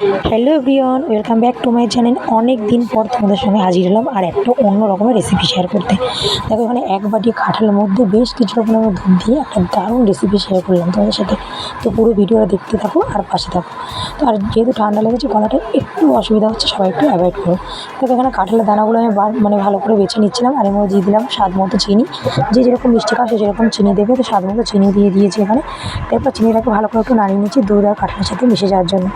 Hello everyone welcome back to my channel অনেক দিন পর তোমাদের সঙ্গে হাজির হলাম আর একটা অন্য রকমের রেসিপি শেয়ার করতে। দেখো এখানে এক বাটি কাঁঠালের মধ্যে বেশ কিছু রকমের দুধ দিয়ে একটা দারুণ রেসিপি শেয়ার করলাম তোমাদের সাথে। তো পুরো ভিডিওটা দেখতে থাকো আর পাশে থাকো। তো আর যেহেতু ঠান্ডা লেগেছে, গলাটা একটু অসুবিধা হচ্ছে, সবাই একটু অ্যাভয়েড করো। দেখো এখানে কাঁঠালের দানাগুলো আমি মানে ভালো করে বেছে নিচ্ছিলাম আর এর মধ্যে দিয়ে দিলাম স্বাদ মতো চিনি। যে যেরকম মিষ্টি খাওয়া সে যেরকম চিনি দেবে, তো স্বাদ মতো চিনি দিয়ে দিয়েছি এখানে। তারপর চিনিটাকে ভালো করে একটু নাড়িয়ে নিচ্ছি দুধ আর কাঁঠালের সাথে মিশে যাওয়ার জন্য।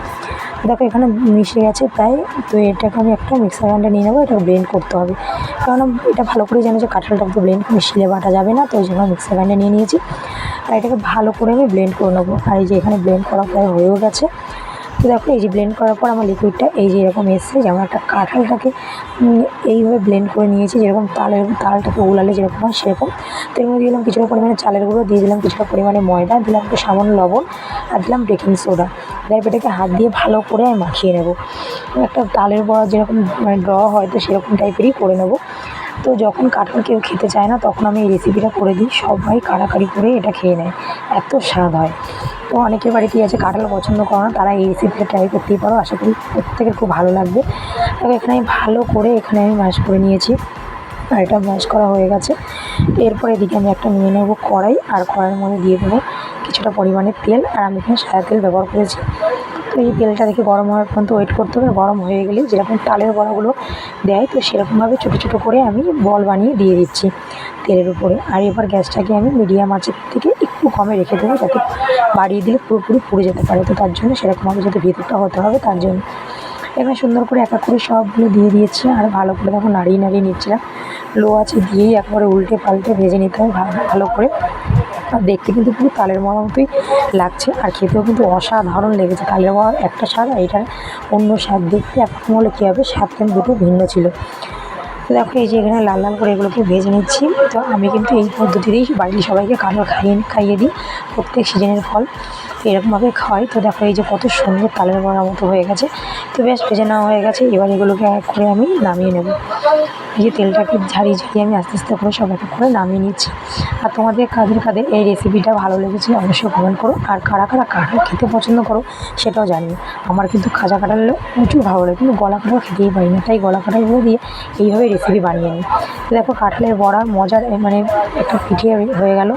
দেখো, এখানে মিশে গেছে, তাই তো এটাকে আমি একটা মিক্সার গ্রাইন্ডার নিয়ে নেব, এটাকে ব্লেন্ড করতে হবে। কারণ এটা ভালো করে জানি যে কাঁঠালটা তো ব্লেন্ড মিশিয়ে বাটা যাবে না, তো ওই জন্য মিক্সার গ্রাইন্ডার নিয়ে নিয়েছি। আর এটাকে ভালো করে আমি ব্লেন্ড করে নেব। আর এই যে এখানে ব্লেন্ড করা প্রায় হয়েও গেছে। তো দেখো, এই যে ব্লেন্ড করার পর আমার লিকুইডটা এই যে এরকম এসছে, যেমন একটা কাঁঠালটাকে এইভাবে ব্লেন্ড করে নিয়েছি, যেরকম তালের, তালটাকে উলালে যেরকম হয় সেরকম। তো এর মধ্যে দিলাম কিছুটা পরিমাণে চালের গুঁড়ো, দিয়ে দিলাম কিছুটা পরিমাণে ময়দা, দিলাম একটু সামান্য লবণ, আর দিলাম বেকিং সোডা এবার এটাকে হাত দিয়ে ভালো করে আমি মাখিয়ে নেব। একটা তালের বড়া যেরকম মানে ড্র হয়, তো সেরকম টাইপেরই করে নেব। তো যখন কাঁঠাল কেউ খেতে চায় না, তখন আমি এই রেসিপিটা করে দিই। সবাই কাড়াকাড়ি করে এটা খেয়ে নেয়। এত স্বাদ হয়। তো অনেকের বাড়িতেই আছে কাঁঠাল পছন্দ করো না, তারা এই রেসিপিটা ট্রাই করতেই পারো। আশা করি প্রত্যেকের খুব ভালো লাগবে। তবে এখানে আমি ভালো করে এখানে আমি ম্যাশ করে নিয়েছি। আর এটা ম্যাশ করা হয়ে গেছে। এরপর এদিকে আমি একটা নিয়ে নেব কড়াই। আর কড়াইয়ের মধ্যে দিয়ে দেবো কিছুটা পরিমাণে তেল। আর আমি এখানে সাদা তেল ব্যবহার করেছি। এই তেলটা দেখে গরম হওয়ার পর্যন্ত ওয়েট করতে হবে। গরম হয়ে গেলে যেরকম তালের বড়াগুলো দেয়, তো সেরকমভাবে ছোটো ছোটো করে আমি বল বানিয়ে দিয়ে দিচ্ছি তেলের উপরে। আর এবার গ্যাসটাকে আমি মিডিয়াম আঁচের থেকে একটু কমে রেখে দেবো যাতে বাড়িয়ে দিলে পুরোপুরি পুড়ে যেতে পারে। তো তার জন্য সেরকমভাবে যাতে ভেতরটা হতে হবে, তার জন্য এখানে সুন্দর করে এক এক করে সবগুলো দিয়ে দিয়েছি। আর ভালো করে দেখো নাড়িয়ে নাড়িয়ে নিচ্ছিলাম। লো আছে দিয়েই একবারে উল্টে পাল্টে ভেজে নিতে হবে ভালো করে। আর দেখতে কিন্তু পুরো তালের বড়ার মতোই লাগছে। আর খেতেও কিন্তু অসাধারণ লেগেছে কালের মরার একটা স্বাদ আর অন্য স্বাদ দেখতে একরকম হলে কী হবে? স্বাদ কিন্তু দুটো ভিন্ন ছিল। তো দেখো, এই যে এখানে লাল লাল করে এগুলোকে ভেজে নিচ্ছি। তো আমি কিন্তু এই পদ্ধতিতেই বাড়ির সবাইকে কালো খাইয়ে খাইয়ে দিই প্রত্যেক সিজনের ফল। এরকমভাবে খাওয়াই। তো দেখো, এই যে কত সুন্দর তালের বড়ার মতো হয়ে গেছে। তো বেশ ভেজে নেওয়া হয়ে গেছে। এবার এগুলোকে এক করে আমি নামিয়ে নেব। এই যে তেলটাকে ঝাড়িয়ে ঝাড়িয়ে আমি আস্তে আস্তে করে সব এক এক করে নামিয়ে নিচ্ছি। আর তোমাদের কাদের কাদের এই রেসিপিটা ভালো লেগেছে অবশ্যই কমেন্ট করো। আর কারা কারা কাঁঠাল খেতে পছন্দ করো সেটাও জানিও। আমার কিন্তু খাজা কাঁঠাল প্রচুর ভালো লাগে, কিন্তু গলা কাঁঠাল খেতেই পারি না। তাই গলা কাঁঠালগুলো দিয়ে এইভাবে রেসিপি বানিয়ে নিই। দেখো, কাঁঠালের বড়া মজার মানে একটা পিঠে হয়ে গেল।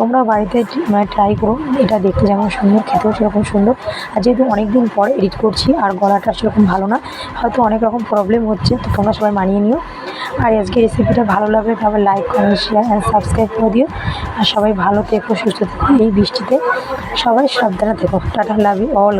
তোমরা বাড়িতে মানে ট্রাই করো, এটা দেখতে যেমন সুন্দর, খেতেও সেরকম সুন্দর। আর যেহেতু অনেক দিন পর এডিট করছি, আর গলাটা সেরকম ভালো না, হয়তো অনেক রকম প্রবলেম হচ্ছে, তো তোমরা সবাই মানিয়ে নিও। আর আজকে রেসিপিটা ভালো লাগলে তবে like comment share and subscribe করে দিও। আর সবাই ভালো থেকো, সুস্থ থেকো, এই বৃষ্টিতে। সবাই সাবধানে থেকো। Tata love you all